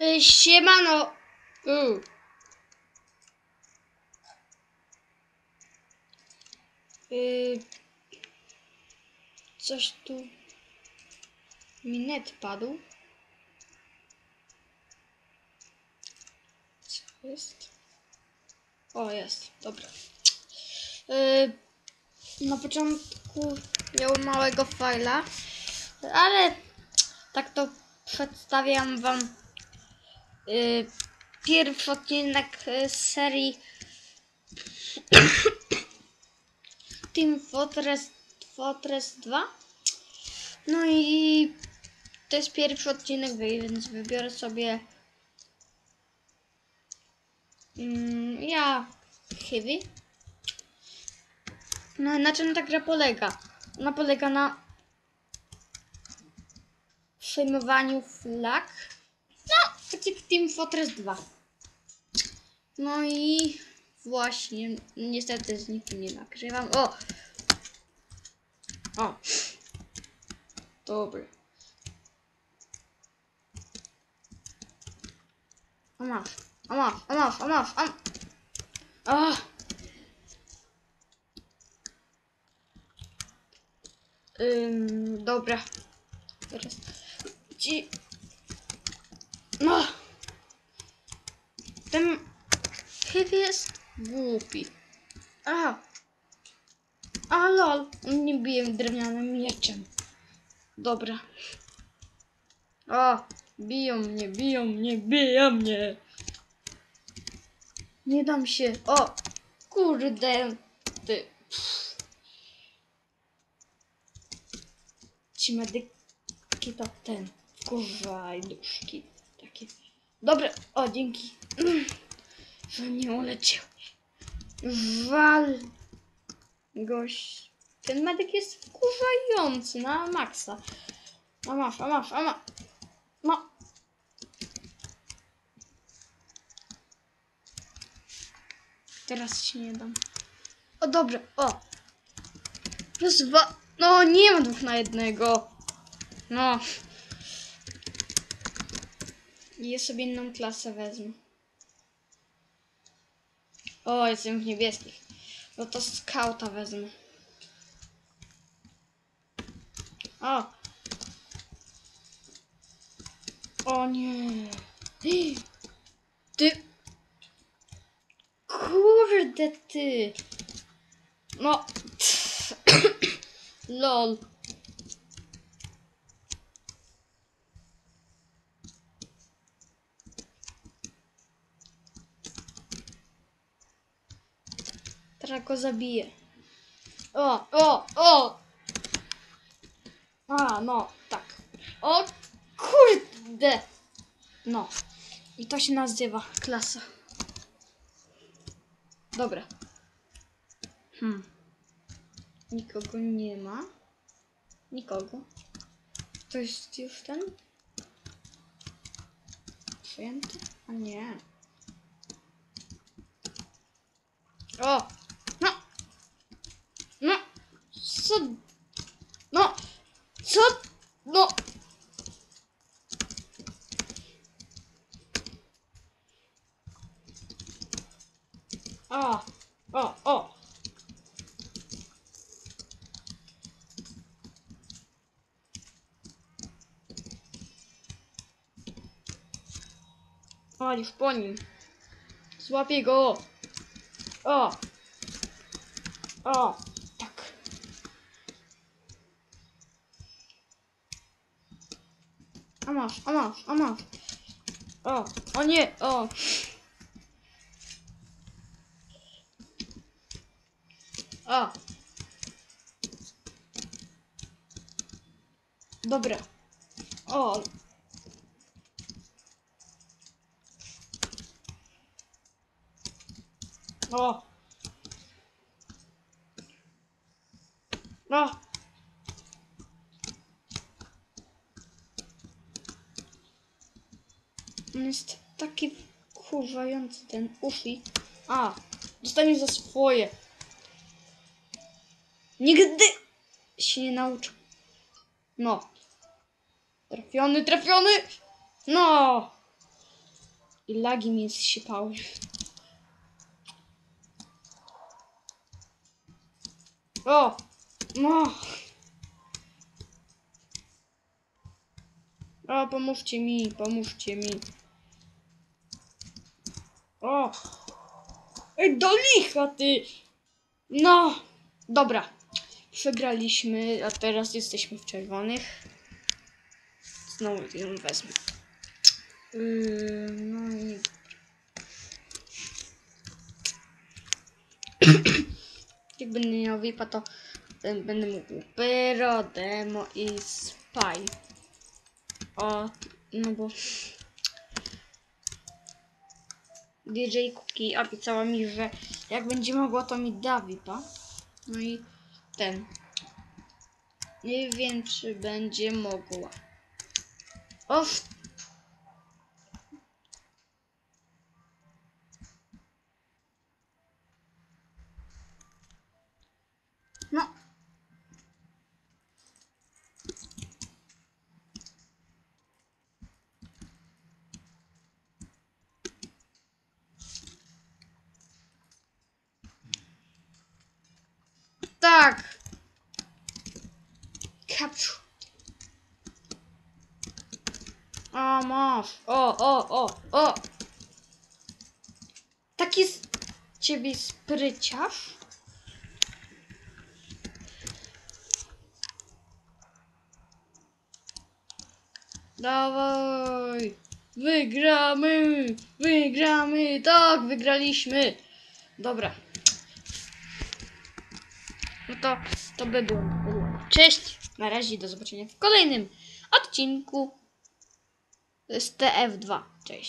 Y, Siemano. U. Y, Coś tu mi net padł. Co jest? O, jest, dobra. Y, Na początku miałem małego fajla, ale tak to przedstawiam wam y, pierwszy odcinek y, serii Team Fortress, Fortress 2. No i to jest pierwszy odcinek, więc wybiorę sobie mm, ja Heavy. No na czym ta gra polega? Ona polega na przejmowaniu flag. No, Team Fortress 2. No i właśnie, niestety z nikim nie nagrywam. O! O! Dobry. A masz, a masz, a masz. A! Ym, dobra. Teraz ci... No! Ten chyba jest głupi. Aha. A lol, nie bije drewnianym mieczem. Dobra. O, biją mnie, biją mnie, biją mnie. Nie dam się. O, kurde, ty. Ci medyki to ten. Kurwa duszki takie. Dobra, o dzięki. Że nie uleciał. Wal. Gość. Ten medyk jest wkurzający na maksa. A masz, a masz, a ma. No. Teraz się nie dam. O dobrze, o. Plus dwa. No nie ma dwóch na jednego. No. I Ja sobie inną klasę wezmę. O, jestem w niebieskich. No to skauta wezmę. O! O nie! Ty! Kurde ty! No! LOL! Teraz go zabiję. O, o, o! A, no, tak. O, kurde! No. I to się nazywa klasa. Dobra. Hmm. Nikogo nie ma. Nikogo. To jest już ten? Przyjęty? A nie. O! No! No! Co? No! Co? No! O! O! O! O, już po nim. Złapię go! O! O! Tak. A masz, a masz, a masz. O! O nie! O! O! Dobra. O! O! No! On jest taki wkurzający ten Ufi. A! Dostanie za swoje. Nigdy się nie nauczył. No. Trafiony, trafiony! No! I lagi mi zsypały. O! No! O, pomóżcie mi, pomóżcie mi. O! Ej, do licha ty! No! Dobra. Przegraliśmy, a teraz jesteśmy w czerwonych. Znowu ją wezmę. Yy, no i... Jak będę miał VIPa, to będę mógł Pyro, Demo i Spy. O, no bo... DJ Cookie obiecała mi, że jak będzie mogła, to mi da VIPa. No i ten. Nie wiem, czy będzie mogła. O! No. Tak. Capture. O, masz. O, o, o, o. Taki z ciebie spryciarz. Dawaj! Wygramy! Wygramy! Tak, wygraliśmy! Dobra. No to, to by było. Cześć! Na razie, do zobaczenia w kolejnym odcinku z TF2. Cześć!